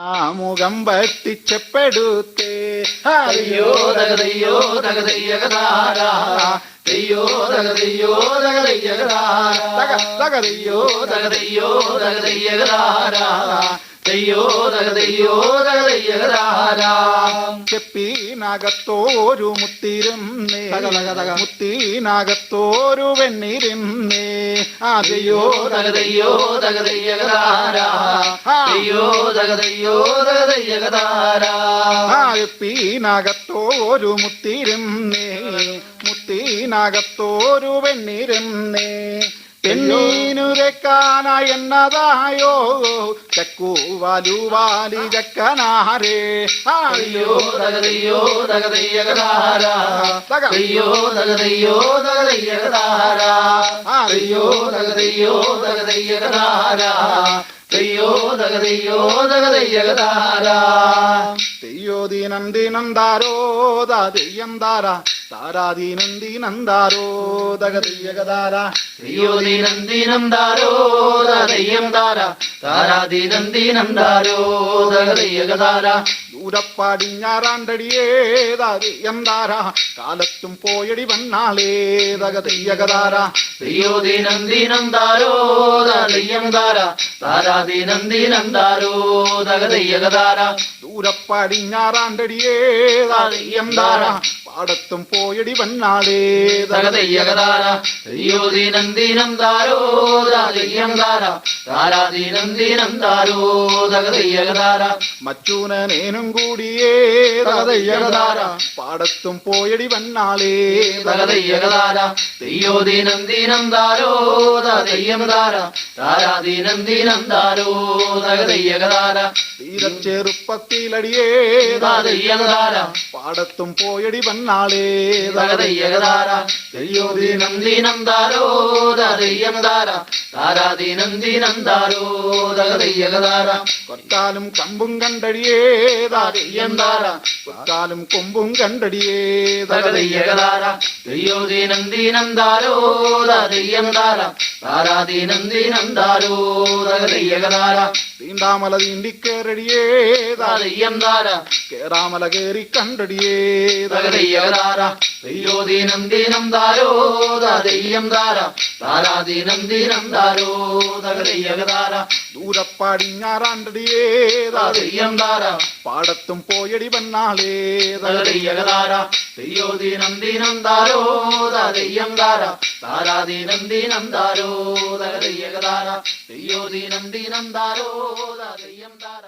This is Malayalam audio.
മുഖം വട്ടിച്ചപ്പെടുത്തേ അയ്യോ തകതയ്യോ തകതയ്യകതാര തെയ്യോ തകതയ്യോ തകതയ്യകതാര തക തകറിയോ തകതയ്യോ തകതയ്യകതാര തെയ്യോ തകതയ്യോ തകതയ്യകതാര ചെപ്പീനകത്തോരു മുത്തിരുന്നേ. മുത്തീനകത്തോരു വെണ്ണിരുന്നേ. അതെയോ തകതയ്യോ തകതയ്യോ തകതയ്യകതാര ആഴപ്പീനകത്തോരു മുത്തിരുന്നേ. മുത്തീനകത്തോരു വെണ്ണിരുന്നേ. പെണ്ണീനുരക്കാനായി എന്നതായോ? ചക്കൂവാലുവാലി ചക്കനാഹരേ ചക്കനാരേ. അയ്യോ തകതയ്യോ തകതയ്യകതാര തക. തെയ്യോ തകതയ്യോ തകതയ്യോ തകതയ്യകതാര തെയ്യോ തകതയ്യോ തകതയ്യകതാര തെയ്യോ ദീനം ദീനം ദാരോ ദാ തെയ്യം താര താരാ ദീനം ദീനം താരോ തക തെയ്യകതാര തെയ്യോ ദീനം ദീനം താരോ തെയ്യം താര താരാ ദീനം ദീനം താരോ തകതയ്യകതാര ദൂരപ്പാടിഞ്ഞാറാണ്ടടിയേ ദാ തെയ്യം താര കാലത്തും പോയടി വന്നാളേ തക തെയ്യകതാര തെയ്യോ ദീനം ദീനം താരോ തെയ്യം താര താരാ പാടത്തും പോയടി തക തകതയ്യകതാര തെയ്യോ ദീനം ദീനം താരോ. ദാതയ്യം താര താരാ ദീനം ദീനം താരോ തകതയ്യകതാര മച്ചൂനേനും കൂടിയേ തകതയ്യകതാര പാടത്തും പോയടി വന്നാളേ തകതയ്യകതാര തെയ്യോ ദീനം ദീനം താരോ തെയ്യം താര താരാ ദീനം ദീനം താരോ തകതയ്യകതാര തീരച്ചെറുപ്പത്തിലടിയേ താര പാടത്തും പോയടി വന്നാളേ തകതയ്യകതാര തെയ്യോ ദീനം ദീനം താരോ തെയ്യം താര താരാ ദീനം ദീനം താരോ തകതയ്യകതാര കൊത്താലും കമ്പും കണ്ടടിയേ തെയ്യം താര കൊത്താലും കൊമ്പും കണ്ടടിയേ തെയ്യോ ദീനം ദീനം ദാരോ ദയ്യം ദാര. താരാ ദീനം ദീനം ദാരോ തകതയ്യകതാര. തീണ്ടാമല തീണ്ടിക്കേറടിയേ തെയ്യം താര കേറാമല കേറി കണ്ടടിയേ തകതയ്യകതാര തെയ്യോ ദീനം ദീനം താരോ തയ്യം താര താരാ ദീനം ദീനം താരോ തകതയ്യകതാര ദൂരപ്പാടിഞ്ഞാറാണ്ടടിയേ തെയ്യം താര പാടത്തും പോയടി വന്നാളേ തകതയ്യകതാര തെയ്യോ ദീനം ദീനം താരോ തയ്യം താര താരാ ദീനം ദീനം താരോ തകതയ്യകതാര തെയ്യോ ദീനം ദീനം താരോ തെയ്യം താര